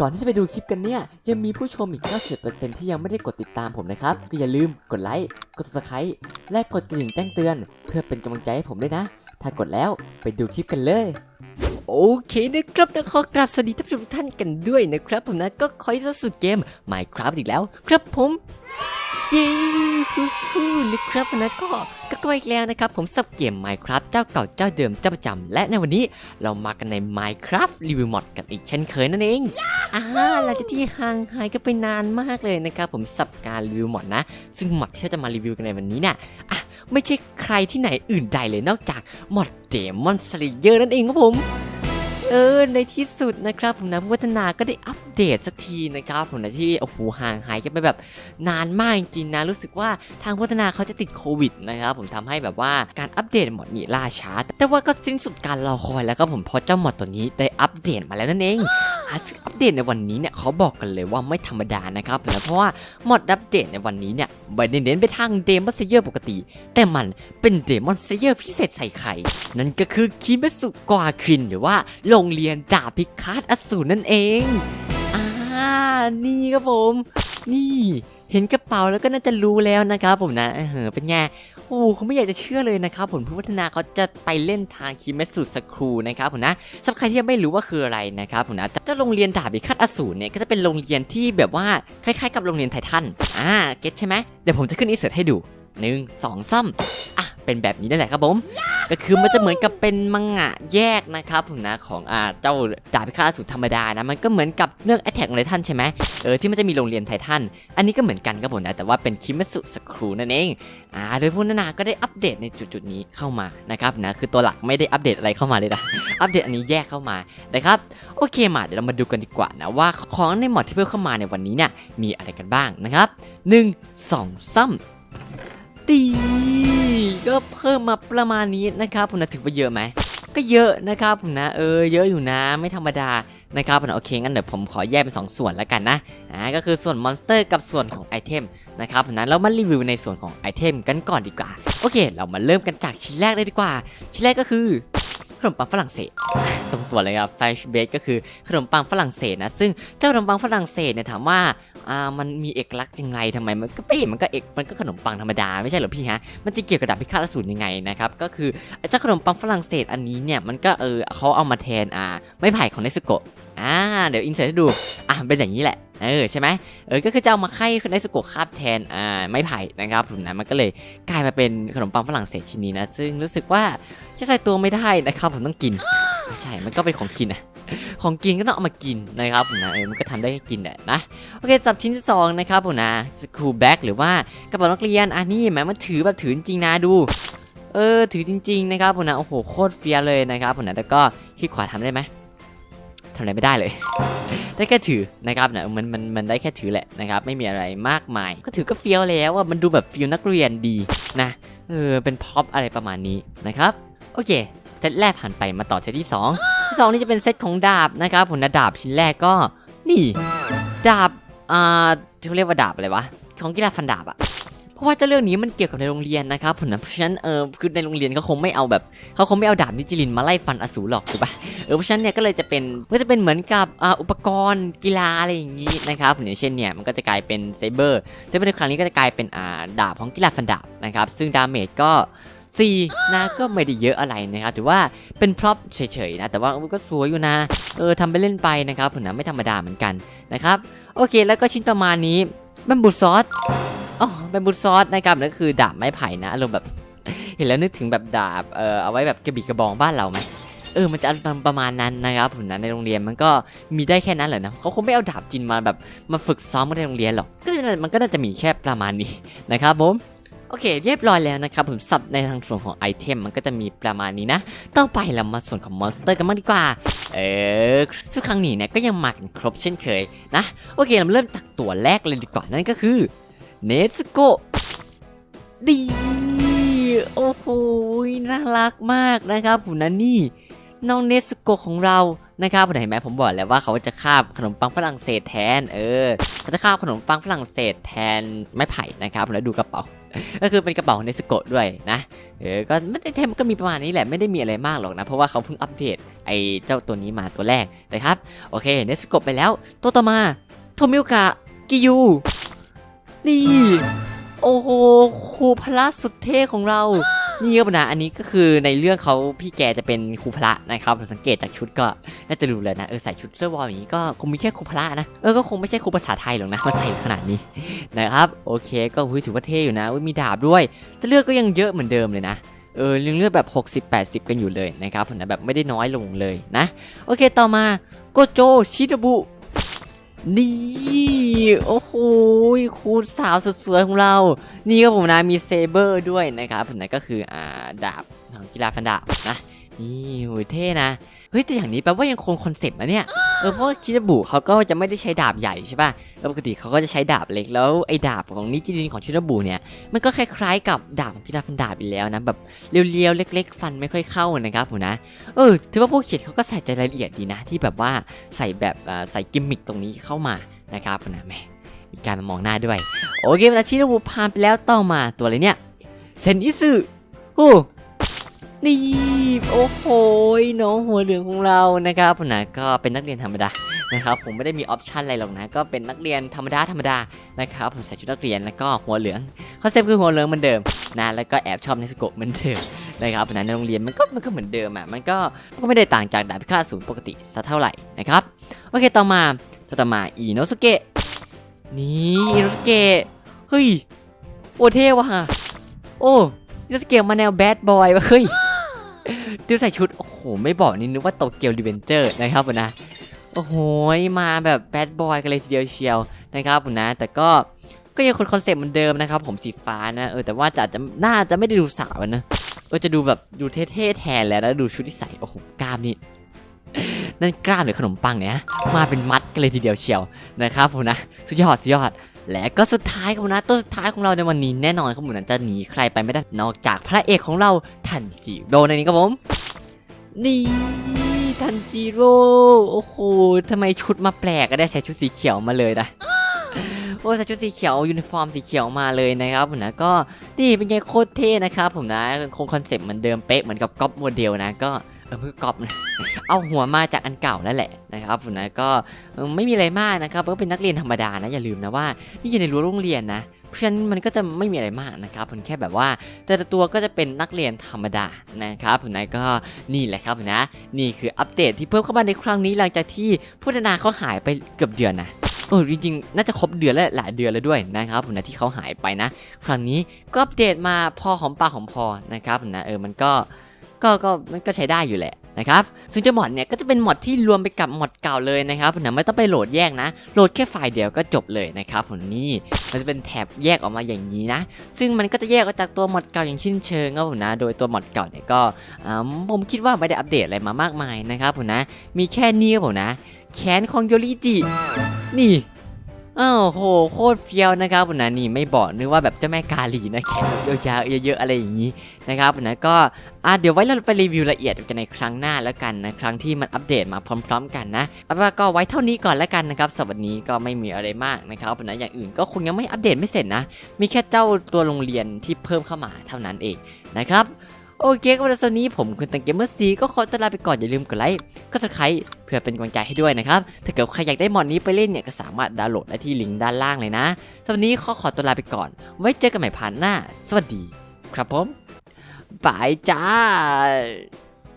ก่อนที่จะไปดูคลิปกันเนี่ย ยังมีผู้ชมอีก 90%ที่ยังไม่ได้กดติดตามผมนะครับ ก็อย่าลืมกดไลค์ กด subscribe และกดกระดิ่งแจ้งเตือน เพื่อเป็นกำลังใจให้ผมด้วยนะ ถ้ากดแล้วไปดูคลิปกันเลย โอเคนะครับนะขอกราบสวัสดีท่านผู้ชมทุกท่านกันด้วยนะครับ ผมนะก็คอยสุดเกม Minecraft อีกแล้ว ครับผมเย้ฮู้ฮู้นะครับนะก็ก็ก็อีกแล้วนะครับ ผมสับเกม Minecraft เจ้าเก่าเจ้าเดิมเจ้าประจำและในวันนี้เรามากันใน Minecraft Review Mod กันอีกเช่นเคยนั่นเองอ่าหลังจากที่ห่างหายกันไปนานมากเลยนะครับ ผมสับการรีวิวมอดนะ ซึ่งมอดที่เราจะมารีวิวกันในวันนี้เนี่ยอะไม่ใช่ใครที่ไหนอื่นใดเลยนอกจากมอดเดมอนสเลเยอร์นั่นเองครับผม เออในที่สุดนะครับผมนะผู้พัฒนาก็ได้อัปเดตสักทีนะครับผมนะที่โอ้โหห่างหายกันไปแบบนานมากจริงๆนะรู้สึกว่าทางผู้พัฒนาเขาจะติดโควิดนะครับผมทำให้แบบว่าการอัปเดตหมดนี้ล่าช้า แต่ว่าก็สิ้นสุดการรอคอยแล้วครับผมพราะเจ้าหมดตัวนี้ได้อัปเดตมาแล้วนั่นเองอะซึ่งอัปเดตในวันนี้เนี่ยเขาบอกกันเลยว่าไม่ธรรมดานะครับผมนะเพราะว่าหมดอัปเดตในวันนี้เนี่ยไม่ได้เน้นไปทางเดมอนเซเยอร์ปกติ แต่มันเป็นเดมอนเซเยอร์พิเศษใส่ไข่นั่นก็คือคิเมสุกวาคินหรือว่าโรงเรียนดาบพิฆาตอสูรนั่นเอง อ่า นี่ครับผม นี่ เห็นกระเป๋าแล้วก็น่าจะรู้แล้วนะครับผมนะเออเป็นไง โอ้เขาไม่อยากจะเชื่อเลยนะครับผมผู้พัฒนาเขาจะไปเล่นทางคิมเมสุสครูนะครับผมนะสำหรับใครที่ยังไม่รู้ว่าคืออะไรนะครับผมนะเจ้าโรงเรียนดาบพิฆาตอสูรเนี่ยก็จะเป็นโรงเรียนที่แบบว่าคล้ายๆ กับโรงเรียนไททัน อ่า เก็ตใช่ไหมเดี๋ยวผมจะขึ้นอินเสิร์ตให้ดูหนึ่งสองซ้ำอะ เป็นแบบนี้นั่นแหละครับผม ก็คือมันจะเหมือนกับเป็นมังงะแยกนะครับผมนะของอ่าเจ้าดาบพิฆาตอสูรธรรมดานะมันก็เหมือนกับเรื่อง Attack on Titan ใช่ไหมเออที่มันจะมีโรงเรียนไททันอันนี้ก็เหมือนกันครับผมนะแต่ว่าเป็นคิม e สุสครูนั่นเองอ่าโดยผู้พัฒนาก็ได้อัปเดตในจุดๆนี้เข้ามานะครับนะคือตัวหลักไม่ได้อัปเดตอะไรเข้ามาเลยนะอัปเดตอันนี้แยกเข้ามานะครับโอเคมาเดี๋ยวเรามาดูกันดีกว่านะว่าของในหมอดที่เพิ่มเข้ามาในวันนี้เนี่ยมีอะไรกันบ้างนะครับหนึ่งสองซ้ำตี ก็เพิ่มมาประมาณนี้นะครับผมนะถือว่าเยอะไหมก็เยอะนะครับผมนะเออเยอะอยู่นะไม่ธรรมดานะครับผมนะโอเคงั้นเดี๋ยวผมขอแยกเป็นสองส่วนแล้วกันนะอ่าก็คือส่วนมอนสเตอร์กับส่วนของไอเทมนะครับผมนะเรามารีวิวในส่วนของไอเทมกันก่อนดีกว่า โอเค เรามาเริ่มกันจากชิ้นแรกเลยดีกว่า ชิ้นแรกก็คือ ขนมปังฝรั่งเศส ตรงตัวเลยครับแฟชเบสก็คือขนมปังฝรั่งเศสนะ ซึ่งเจ้าขนมปังฝรั่งเศสเนี่ยถามว่าอ่ามันมีเอกลักษณ์ยังไงทำไมมันก็ไม่เห็นมันก็เอกมันก็ขนมปังธรรมดาไม่ใช่เหรอพี่ฮะมันจะเกี่ยวกับดาบพิฆาตอสูรยังไงนะครับก็คือเจ้าขนมปังฝรั่งเศสอันนี้เนี่ยมันก็เออเขาเอามาแทนอ่าไม้ไผ่ของเนสโกอ่าเดี๋ยวอินเสิร์ตให้ดูอ่าเป็นอย่างนี้แหละเออใช่ไหมเออก็คือจะเอามาไข่เนสโกะคาบแทนอ่าไม้ไผ่นะครับผมนะมันก็เลยกลายมาเป็นขนมปังฝรั่งเศสชิ้นนี้นะซึ่งรู้สึกว่าจะใส่ตัวไม่ได้นะครับผมต้องกินไม่ใช่ มันก็เป็นของกินนะของกินก็ต้องเอามากินนะครับผมนะเออมันก็ทำได้แค่กินแหละนะโอเคสับชิ้นที่สองนะครับผมนะสกูแบ็กหรือว่ากระเป๋านักเรียนอันนี้แหมมันถือแบบถือจริงนะดูเออถือจริง ๆ นะครับผมนะโอ้โหโคตรเฟียเลยนะครับผมนะแล้วก็คลิกขวาทำได้ไหม ทำอะไรไม่ได้เลย ได้แค่ถือนะครับนะมันมันมันได้แค่ถือแหละนะครับ ไม่มีอะไรมากมาย ก็ถือก็เฟียวแล้วว่ามันดูแบบฟิลนักเรียนดีนะเออเป็นพ็อปอะไรประมาณนี้นะครับ โอเคเซตแรกผ่านไปมาต่อเซตที่สองที่สองนี่จะเป็นเซตของดาบนะครับผมนะดาบชิ้นแรกก็นี่ ดาบอ่าที่เขาเรียกว่าดาบอะไรวะของกีฬาฟันดาบอะ เพราะว่าเจ้าเรื่องนี้มันเกี่ยวกับในโรงเรียนนะครับผมนะเพราะฉะนั้นเออคือในโรงเรียนเขาคงไม่เอาแบบเขาคงไม่เอาดาบนิจิลินมาไล่ฟันอสูรหรอกถูกปะเออเพราะฉะนั้นเนี่ยก็เลยจะเป็นก็จะเป็นเหมือนกับอ,อุปกรณ์กีฬาอะไรอย่างนี้นะครับผมอย่างเช่นเนี่ยมันก็จะกลายเป็นเซเบอร์เซเบอร์ในครั้งนี้ก็จะกลายเป็นอ่าดาบของกีฬาฟันดาบนะครับซึ่งดาเมจก็4นะก็ไม่ได้เยอะอะไรนะครับถือว่าเป็นพร็อพเฉยๆนะ แต่ว่าก็สวยอยู่นะ เออทำไปเล่นไปนะครับผมนะไม่ธรรมดาเหมือนกันนะครับ โอเค แล้วก็ชิ้นต่อมานี้บัมบูซอส อ๋อบัมบูซอสนะครับนั่นคือดาบไม้ไผ่นะอารมณ์แบบ เห็นแล้วนึกถึงแบบดาบเออเอาไว้แบบกระบี่กระบองบ้านเราไหมเออมันจะประมาณนั้นนะครับผมนะในโรงเรียนมันก็มีได้แค่นั้นแหละนะเขาคงไม่เอาดาบจินมาแบบมาฝึกซ้อมกันในโรงเรียนหรอกก็มันก็น่าจะมีแค่ประมาณนี้นะครับผมโอเค เรียบร้อยแล้วนะครับผมสับในทางส่วนของไอเทมมันก็จะมีประมาณนี้นะต่อไปเรามาส่วนของมอนสเตอร์กันบ้างดีกว่า เออซึ่งครั้งนี้เนี่ยก็ยังมากันครบเช่นเคยนะ โอเคเราเริ่มจากตัวแรกเลยดีกว่านั่นก็คือ เนสโกดี โอ้โหน่ารักมากนะครับผมนะนี่ น้องเนสโกของเรานะครับผมเห็นไหมผมบอกแล้วว่าเขาจะคาบขนมปังฝรั่งเศสแทน เออเขาจะคาบขนมปังฝรั่งเศสแทนไม้ไผ่นะครับแล้วดูกระเป๋า ก็คือเป็นกระเป๋าเนสโกด้วยนะเออก็ไม่ได้เทมก็มีประมาณนี้แหละไม่ได้มีอะไรมากหรอกนะ เพราะว่าเขาเพิ่งอัปเดตไอ้เจ้าตัวนี้มาตัวแรกนะครับ โอเคเนสโกไปแล้วตัวต่อมาโทมิโอกะกิยู นี่ โอ้โหครูพละสุดเท่ของเรา นี่ครับนะ อันนี้ก็คือในเรื่องเขาพี่แกจะเป็นครูพละนะครับสังเกตจากชุดก็น่าจะรู้เลยนะเออใส่ชุดเสื้อวอร์มอย่างนี้ก็คงมีแค่ครูพละนะเออก็คงไม่ใช่ครูภาษาไทยหรอกนะมาใส่ขนาดนี้นะครับโอเคก็หุ้ยถือว่าเท่อยู่นะมีดาบด้วยแต่เลือดก็ยังเยอะเหมือนเดิมเลยนะเออเลือดแบบ 60 80 กันอยู่เลยนะครับผมนะแบบไม่ได้น้อยลงเลยนะ โอเคต่อมาโกโจชิดบุ นี่โอ้โหคูณสาวสุดสวยของเรา นี่ก็ผมนะมีเซเบอร์ด้วยนะครับผมนะก็คืออ่าดาบของกีฬาฟันดาบนะนี่โหยเท่นะ เฮ้ยแต่อย่างนี้แปลว่ายังคงคอนเซปต์นะเนี่ยเออเพราะว่าชิดาบุเขาก็จะไม่ได้ใช้ดาบใหญ่ใช่ป่ะแล้วปกติเขาก็จะใช้ดาบเล็กแล้วไอ้ดาบของนิจิรินของชิดาบุเนี่ยมันก็คล้ายๆกับดาบของกีฬาฟันดาบอีกแล้วนะแบบเรียวๆเล็ก ๆ ฟันไม่ค่อยเข้านะครับผมนะเออถือว่าผู้เขียนเขาก็ใส่ใจรายละเอียดดีนะ ที่แบบว่าใส่แบบใส่กิมมิคตรงนี้เข้ามานะครับผมนะแหมมีการมามองหน้าด้วย โอเคเวลาชิดาบุผ่านไปแล้วต่อมาตัวอะไรเนี่ยเซนอิสึโอ้ นี่โอ้โหน้องหัวเหลืองของเรานะครับผมนะก็เป็นนักเรียนธรรมดานะครับผมไม่ได้มีออปชันอะไรหรอกนะก็เป็นนักเรียนธรรมดาธรรมดานะครับผมใส่ชุดนักเรียนแล้วก็หัวเหลืองคอนเซ็ปต์คือหัวเหลืองเหมือนเดิมนะแล้วก็แอบชอบเนสโกะเหมือนเดิมนะครับผมนะในโรงเรียนมันก็มันก็เหมือนเดิมอะมันก็มันก็ไม่ได้ต่างจากดาบพิฆาตศูนย์ปกติสักเท่าไหร่นะครับโอเคต่อมาต่อมาอิโนสุเกะนี่อิโนสุเกะเฮ้ยโอเท่ว่ะโอ้อิโนสุเกะมาแนวแบดบอยวะเฮ้ย ดูใส่ชุด โอ้โห ไม่บอกนี่นึกว่าโตเกียวรีเวนเจอร์นะครับผมนะ โอ้โห มาแบบแบดบอยกันเลยทีเดียวเชียวนะครับผมนะ แต่ก็ก็ยังคนคอนเซ็ปต์เหมือนเดิมนะครับ ผมสีฟ้านะเออแต่ว่าจะจจะน่าจะไม่ได้ดูสาวนะเออจะดูแบบดูเท่ๆแทนแล้วแล้วดูชุดที่ใส่โอ้โหกล้ามนี่นั่นกล้ามหรือขนมปังเนี่ยมาเป็นมัดกันเลยทีเดียวเชียวนะครับผมนะ สุดยอดสุดยอด และก็สุดท้ายครับผมนะตัวสุดท้ายของเราในวันนี้แน่นอนครับผมนะจะหนีใครไปไม่ได้นอกจากพระเอกของเราทันจิโร่ในนี้ครับผมนี่ทันจิโร่โอ้โหทำไมชุดมาแปลกก็ได้ใส่ชุดสีเขียวมาเลยนะโอ้ใส่ชุดสีเขียวยูนิฟอร์มสีเขียวมาเลยนะครับผมนะก็นี่เป็นไงโคตรเท่นะครับผมนะคงคอนเซ็ปต์เหมือนเดิมเป๊ะเหมือนกับก๊อปโมเดลนะก็ เออมันก็ก๊อปนะเอาหัวมาจากอันเก่านั่นแหละนะครับผมนะก็ไม่มีอะไรมากนะครับก็เป็นนักเรียนธรรมดานะอย่าลืมนะว่านี่อยู่ในรั้วโรงเรียนนะเพราะฉะนั้นมันก็จะไม่มีอะไรมากนะครับผมแค่แบบว่า แต่ละตัวก็จะเป็นนักเรียนธรรมดานะครับผมนะก็นี่แหละครับผมนะ นี่คืออัปเดตที่เพิ่มเข้ามาในครั้งนี้หลังจากที่พัฒนาเขาหายไปเกือบเดือนนะเออจริงๆ น่าจะครบเดือนและหลายเดือนแล้วด้วยนะครับผมนะที่เขาหายไปนะ ครั้งนี้ก็อัปเดตมาพอหอมปากหอมพอนะครับผมนะเออมันก็ ก็ก็มันก็ใช้ได้อยู่แหละนะครับซึ่งเจ้าหมอดเนี่ยก็จะเป็นหมอดที่รวมไปกับหมอดเก่าเลยนะครับผมนะไม่ต้องไปโหลดแยกนะ โหลดแค่ไฟล์เดียวก็จบเลยนะครับผมนี่มันจะเป็นแถบแยกออกมาอย่างนี้นะ ซึ่งมันก็จะแยกออกจากตัวหมอดเก่าอย่างชิ้นเชิงครับผมนะ โดยตัวหมอดเก่าเนี่ยก็ผมคิดว่าไม่ได้อัปเดตอะไรมามากมายนะครับผมนะ มีแค่นี้ครับผมนะ แขนของโยริจิ นี่ อ้าวโหโคตรเฟี้ยวนะครับผมนะนี่ไม่บอกนึกว่าแบบเจ้าแม่กาลีนะแขนยาวๆเยอะๆอะไรอย่างนี้นะครับผมนะก็อะเดี๋ยวไว้เราไปรีวิวละเอียดกันในครั้งหน้าแล้วกันนะครั้งที่มันอัปเดตมาพร้อม ๆ กันนะเอาเป็นว่าก็ไว้เท่านี้ก่อนแล้วกันนะครับสำหรับวันนี้ก็ไม่มีอะไรมากนะครับผมนะอย่างอื่นก็คงยังไม่อัปเดตไม่เสร็จนะ มีแค่เจ้าตัวโรงเรียนที่เพิ่มเข้ามาเท่านั้นเองนะครับ โอเคก็วันนี้ผมคุณตังเกมเมอร์ซีก็ขอตัวลาไปก่อนอย่าลืมกดไลค์ก็สไครต์เพื่อเป็นกำลังใจให้ด้วยนะครับ ถ้าเกิดใครอยากได้มอดนี้ไปเล่นเนี่ยก็สามารถดาวน์โหลดได้ที่ลิงก์ด้านล่างเลยนะสำหรับนนี้ขอขอตัวลาไปก่อน ไว้เจอกันใหม่ผ่านหน้า สวัสดี ครับผมบายจ้า